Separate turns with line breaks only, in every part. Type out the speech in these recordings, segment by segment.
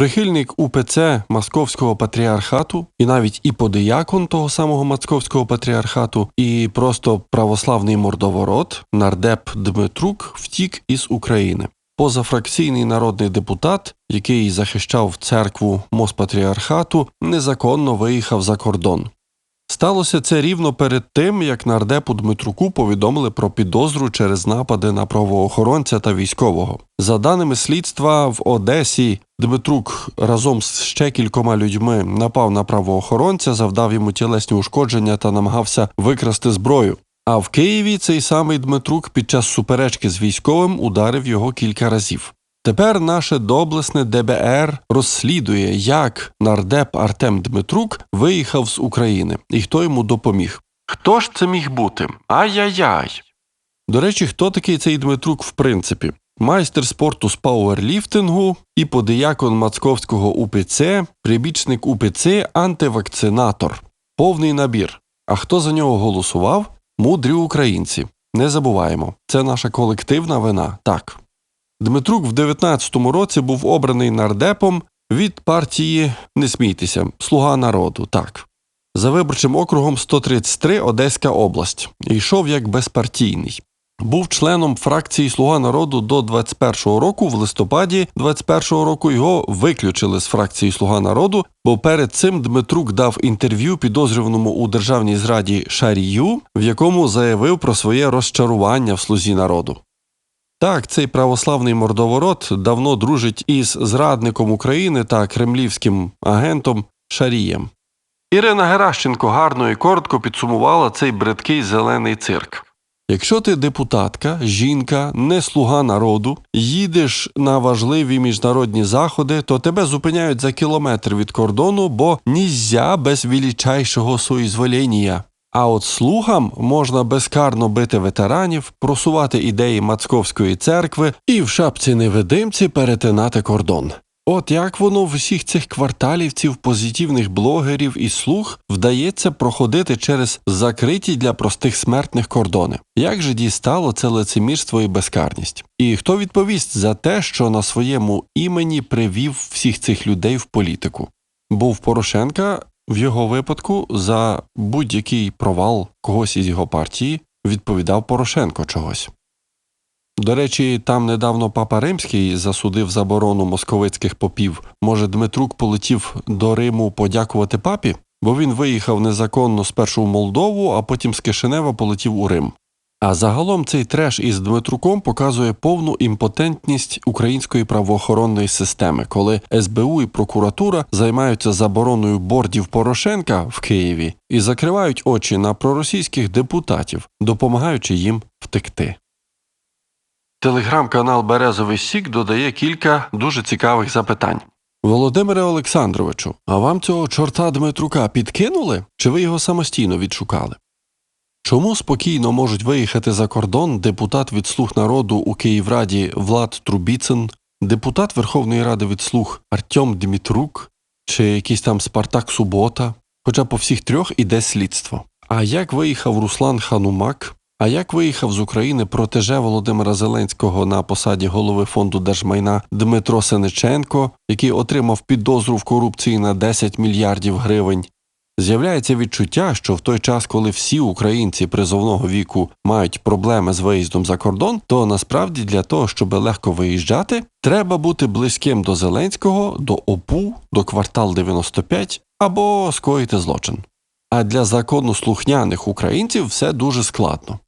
Прихильник УПЦ Московського патріархату, і навіть і подиякон того самого Московського патріархату, і просто православний мордоворот нардеп Дмитрук втік із України. Позафракційний народний депутат, який захищав церкву Моспатріархату, незаконно виїхав за кордон. Сталося це рівно перед тим, як нардепу Дмитруку повідомили про підозру через напади на правоохоронця та військового. За даними слідства, в Одесі Дмитрук разом з ще кількома людьми напав на правоохоронця, завдав йому тілесні ушкодження та намагався викрасти зброю. А в Києві цей самий Дмитрук під час суперечки з військовим ударив його кілька разів. Тепер наше доблесне ДБР розслідує, як нардеп Артем Дмитрук виїхав з України і хто йому допоміг. Хто ж це міг бути? Ай-яй-яй. До речі, хто такий цей Дмитрук в принципі? Майстер спорту з пауерліфтингу і подиякон Мацковського УПЦ, прибічник УПЦ, антивакцинатор. Повний набір. А хто за нього голосував? Мудрі українці. Не забуваємо, це наша колективна вина. Так. Дмитрук в 19-му році був обраний нардепом від партії Не смійтеся, Слуга народу. Так. За виборчим округом 133 Одеська область. Йшов як безпартійний. Був членом фракції Слуга народу до 21-го року. В листопаді 21-го року його виключили з фракції Слуга народу, бо перед цим Дмитрук дав інтерв'ю підозрюваному у державній зраді Шарію, в якому заявив про своє розчарування в слузі народу. Так, цей православний мордоворот давно дружить із зрадником України та кремлівським агентом Шарієм. Ірина Геращенко гарно і коротко підсумувала цей бридкий зелений цирк. Якщо ти депутатка, жінка, не слуга народу, їдеш на важливі міжнародні заходи, то тебе зупиняють за кілометр від кордону, бо нізя без величайшого соізвоління. А от слугам можна безкарно бити ветеранів, просувати ідеї Мацковської церкви і в шапці невидимці перетинати кордон. От як воно в усіх цих кварталівців, позитивних блогерів і слуг вдається проходити через закриті для простих смертних кордони? Як же дістало це лицемірство і безкарність? І хто відповість за те, що на своєму імені привів всіх цих людей в політику? Був Порошенка в його випадку за будь-який провал когось із його партії відповідав Порошенко чогось. До речі, там недавно папа Римський засудив заборону московицьких попів. Може, Дмитрук полетів до Риму подякувати папі, бо він виїхав незаконно спершу в Молдову, а потім з Кишинева полетів у Рим. А загалом цей треш із Дмитруком показує повну імпотентність української правоохоронної системи, коли СБУ і прокуратура займаються забороною бордів Порошенка в Києві і закривають очі на проросійських депутатів, допомагаючи їм втекти. Телеграм-канал Березовий Сік додає кілька дуже цікавих запитань. Володимире Олександровичу, а вам цього чорта Дмитрука підкинули, чи ви його самостійно відшукали? Чому спокійно можуть виїхати за кордон депутат від слуг народу у Київраді Влад Трубіцин, депутат Верховної Ради від слуг Артем Дмитрук чи якийсь там Спартак Субота? Хоча по всіх трьох іде слідство. А як виїхав Руслан Ханумак? А як виїхав з України протеже Володимира Зеленського на посаді голови фонду держмайна Дмитро Сениченко, який отримав підозру в корупції на 10 мільярдів гривень? З'являється відчуття, що в той час, коли всі українці призовного віку мають проблеми з виїздом за кордон, то насправді для того, щоб легко виїжджати, треба бути близьким до Зеленського, до ОПУ, до квартал 95 або скоїти злочин. А для законослухняних українців все дуже складно.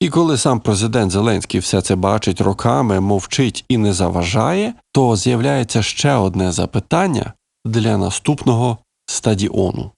І коли сам президент Зеленський все це бачить роками, мовчить і не заважає, то з'являється ще одне запитання для наступного стадіону.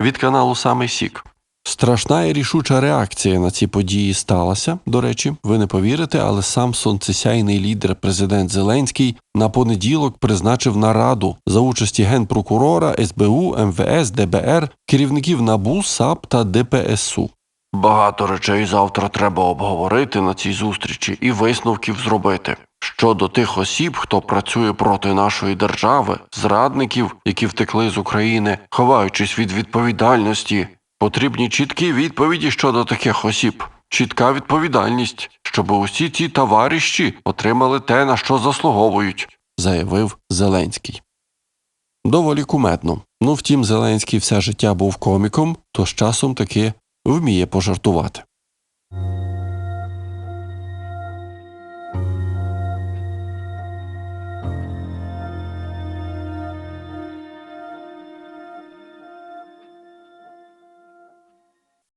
Від каналу Самий Сік. Страшна і рішуча реакція на ці події сталася. До речі, ви не повірите, але сам сонцесяйний лідер президент Зеленський на понеділок призначив нараду за участі генпрокурора, СБУ, МВС, ДБР, керівників НАБУ, САП та ДПСУ. Багато речей завтра треба обговорити на цій зустрічі і висновків зробити. Щодо тих осіб, хто працює проти нашої держави, зрадників, які втекли з України, ховаючись від відповідальності, потрібні чіткі відповіді щодо таких осіб, чітка відповідальність, щоб усі ці товариші отримали те, на що заслуговують, заявив Зеленський. Доволі кумедно. Ну, втім, Зеленський все життя був коміком, то з часом таки вміє пожартувати.